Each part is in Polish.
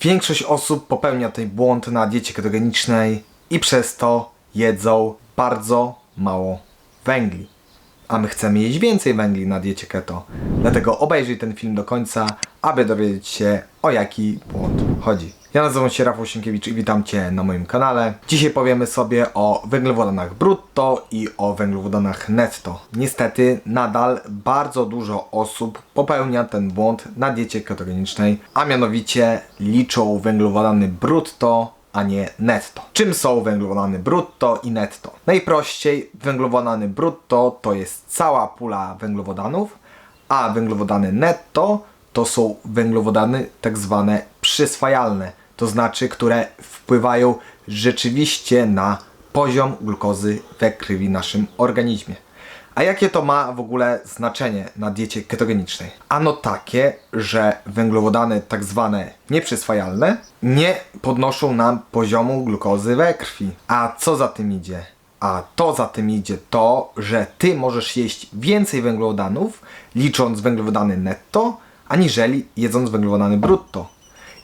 Większość osób popełnia ten błąd na diecie ketogenicznej i przez to jedzą bardzo mało węgli. A my chcemy jeść więcej węgli na diecie keto. Dlatego obejrzyj ten film do końca, aby dowiedzieć się o jaki błąd chodzi. Ja nazywam się Rafał Sienkiewicz i witam Cię na moim kanale. Dzisiaj powiemy sobie o węglowodanach brutto i o węglowodanach netto. Niestety nadal bardzo dużo osób popełnia ten błąd na diecie ketogenicznej, a mianowicie liczą węglowodany brutto a nie netto. Czym są węglowodany brutto i netto? Najprościej węglowodany brutto to jest cała pula węglowodanów, a węglowodany netto to są węglowodany tak zwane przyswajalne, to znaczy, które wpływają rzeczywiście na poziom glukozy we krwi w naszym organizmie. A jakie to ma w ogóle znaczenie na diecie ketogenicznej? Ano takie, że węglowodany tak zwane nieprzyswajalne nie podnoszą nam poziomu glukozy we krwi. A co za tym idzie? A to za tym idzie to, że ty możesz jeść więcej węglowodanów, licząc węglowodany netto, aniżeli jedząc węglowodany brutto.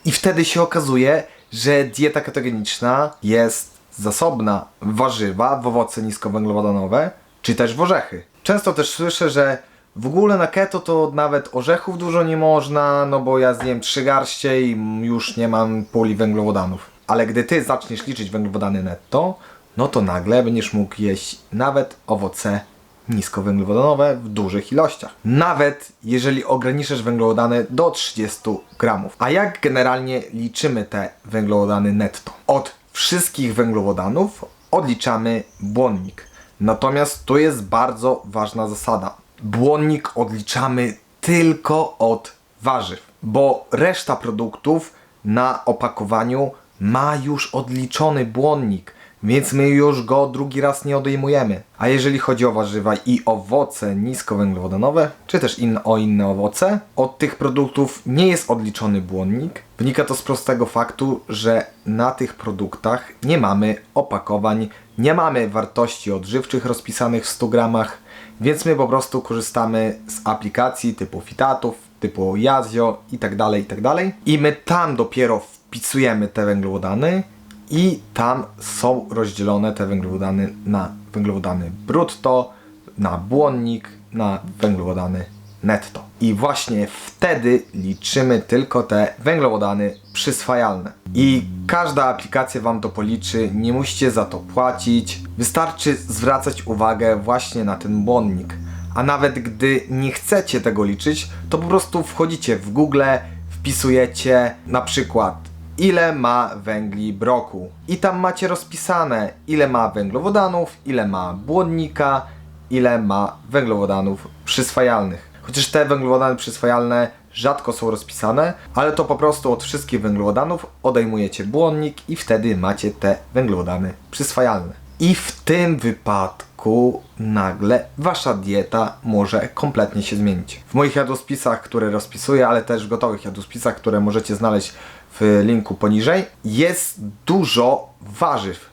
I wtedy się okazuje, że dieta ketogeniczna jest zasobna w warzywa, w owoce niskowęglowodanowe, czy też w orzechy. Często też słyszę, że w ogóle na keto to nawet orzechów dużo nie można, no bo ja zjem trzy garście i już nie mam puli węglowodanów. Ale gdy ty zaczniesz liczyć węglowodany netto, no to nagle będziesz mógł jeść nawet owoce niskowęglowodanowe w dużych ilościach. Nawet jeżeli ograniczasz węglowodany do 30 gramów. A jak generalnie liczymy te węglowodany netto? Od wszystkich węglowodanów odliczamy błonnik. Natomiast to jest bardzo ważna zasada. Błonnik odliczamy tylko od warzyw, bo reszta produktów na opakowaniu ma już odliczony błonnik, więc my już go drugi raz nie odejmujemy. A jeżeli chodzi o warzywa i owoce niskowęglowodanowe, czy też in, o inne owoce, od tych produktów nie jest odliczony błonnik. Wynika to z prostego faktu, że na tych produktach nie mamy opakowań, nie mamy wartości odżywczych rozpisanych w 100 gramach, więc my po prostu korzystamy z aplikacji typu Fitatów, typu Yazio i tak dalej, i tak. I my tam dopiero wpisujemy te węglowodany i tam są rozdzielone te węglowodany na węglowodany brutto, na błonnik, na węglowodany netto. I właśnie wtedy liczymy tylko te węglowodany przyswajalne. I każda aplikacja Wam to policzy, nie musicie za to płacić. Wystarczy zwracać uwagę właśnie na ten błonnik. A nawet gdy nie chcecie tego liczyć, to po prostu wchodzicie w Google, wpisujecie na przykład ile ma węgli broku. I tam macie rozpisane, ile ma węglowodanów, ile ma błonnika, ile ma węglowodanów przyswajalnych. Chociaż te węglowodany przyswajalne rzadko są rozpisane, ale to po prostu od wszystkich węglowodanów odejmujecie błonnik i wtedy macie te węglowodany przyswajalne. I w tym wypadku nagle wasza dieta może kompletnie się zmienić. W moich jadłospisach, które rozpisuję, ale też w gotowych jadłospisach, które możecie znaleźć w linku poniżej, jest dużo warzyw.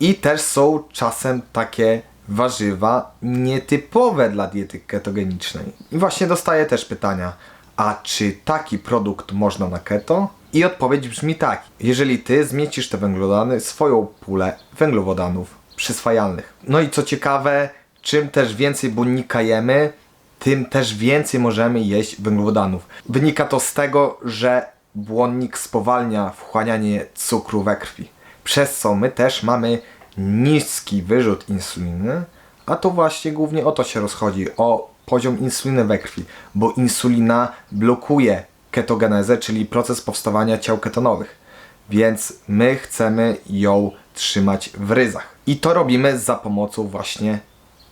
I też są czasem takie warzywa nietypowe dla diety ketogenicznej. I właśnie dostaję też pytania, a czy taki produkt można na keto? I odpowiedź brzmi tak. Jeżeli ty zmieścisz te węglowodany swoją pulę węglowodanów przyswajalnych. No i co ciekawe, czym też więcej błonnika jemy, tym też więcej możemy jeść węglowodanów. Wynika to z tego, że błonnik spowalnia wchłanianie cukru we krwi. Przez co my też mamy niski wyrzut insuliny, a to właśnie głównie o to się rozchodzi, o poziom insuliny we krwi, bo insulina blokuje ketogenezę, czyli proces powstawania ciał ketonowych. Więc my chcemy ją trzymać w ryzach. I to robimy za pomocą właśnie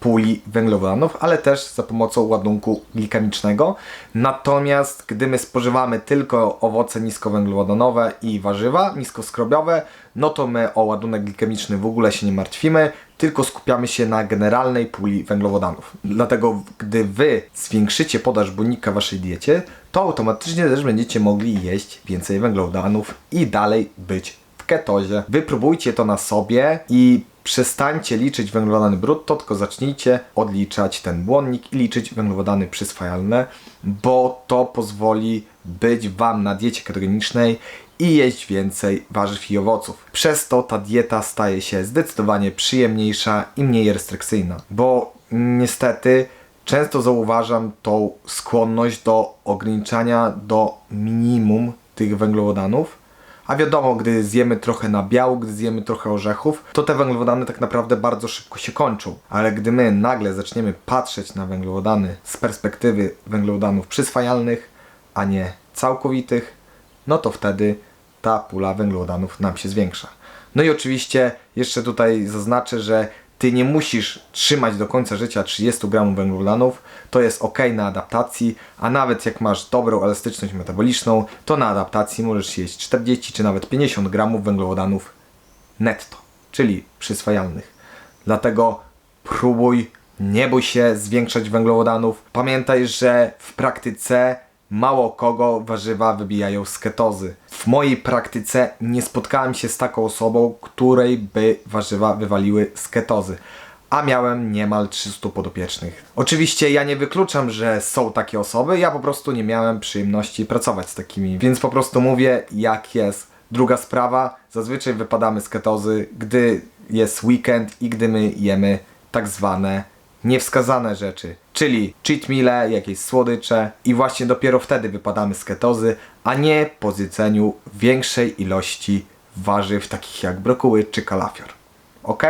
puli węglowodanów, ale też za pomocą ładunku glikemicznego. Natomiast gdy my spożywamy tylko owoce niskowęglowodanowe i warzywa niskoskrobiowe, no to my o ładunek glikemiczny w ogóle się nie martwimy, tylko skupiamy się na generalnej puli węglowodanów. Dlatego gdy wy zwiększycie podaż błonnika w waszej diecie, to automatycznie też będziecie mogli jeść więcej węglowodanów i dalej być w ketozie. Wypróbujcie to na sobie i przestańcie liczyć węglowodany brutto, tylko zacznijcie odliczać ten błonnik i liczyć węglowodany przyswajalne, bo to pozwoli być Wam na diecie ketogenicznej i jeść więcej warzyw i owoców. Przez to ta dieta staje się zdecydowanie przyjemniejsza i mniej restrykcyjna, bo niestety często zauważam tą skłonność do ograniczania do minimum tych węglowodanów. A wiadomo, gdy zjemy trochę nabiału, gdy zjemy trochę orzechów, to te węglowodany tak naprawdę bardzo szybko się kończą. Ale gdy my nagle zaczniemy patrzeć na węglowodany z perspektywy węglowodanów przyswajalnych, a nie całkowitych, no to wtedy ta pula węglowodanów nam się zwiększa. No i oczywiście jeszcze tutaj zaznaczę, że ty nie musisz trzymać do końca życia 30 gramów węglowodanów, to jest ok na adaptacji, a nawet jak masz dobrą elastyczność metaboliczną, to na adaptacji możesz jeść 40 czy nawet 50 gramów węglowodanów netto, czyli przyswajalnych. Dlatego próbuj, nie bój się zwiększać węglowodanów. Pamiętaj, że w praktyce mało kogo warzywa wybijają z ketozy. W mojej praktyce nie spotkałem się z taką osobą, której by warzywa wywaliły z ketozy. A miałem niemal 300 podopiecznych. Oczywiście ja nie wykluczam, że są takie osoby, ja po prostu nie miałem przyjemności pracować z takimi, więc po prostu mówię jak jest. Druga sprawa, zazwyczaj wypadamy z ketozy, gdy jest weekend i gdy my jemy tak zwane niewskazane rzeczy, czyli cheat meale, jakieś słodycze i właśnie dopiero wtedy wypadamy z ketozy, a nie po zjedzeniu większej ilości warzyw takich jak brokuły czy kalafior. Ok?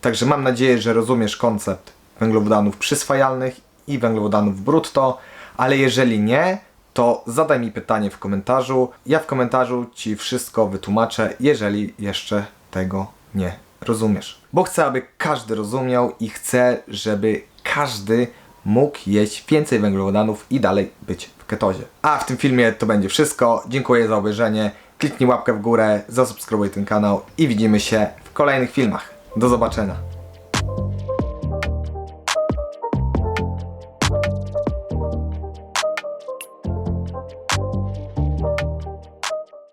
Także mam nadzieję, że rozumiesz koncept węglowodanów przyswajalnych i węglowodanów brutto, ale jeżeli nie, to zadaj mi pytanie w komentarzu. Ja w komentarzu Ci wszystko wytłumaczę, jeżeli jeszcze tego nie rozumiesz. Bo chcę, aby każdy rozumiał i chcę, żeby każdy mógł jeść więcej węglowodanów i dalej być w ketozie. A w tym filmie to będzie wszystko. Dziękuję za obejrzenie. Kliknij łapkę w górę, zasubskrybuj ten kanał i widzimy się w kolejnych filmach. Do zobaczenia.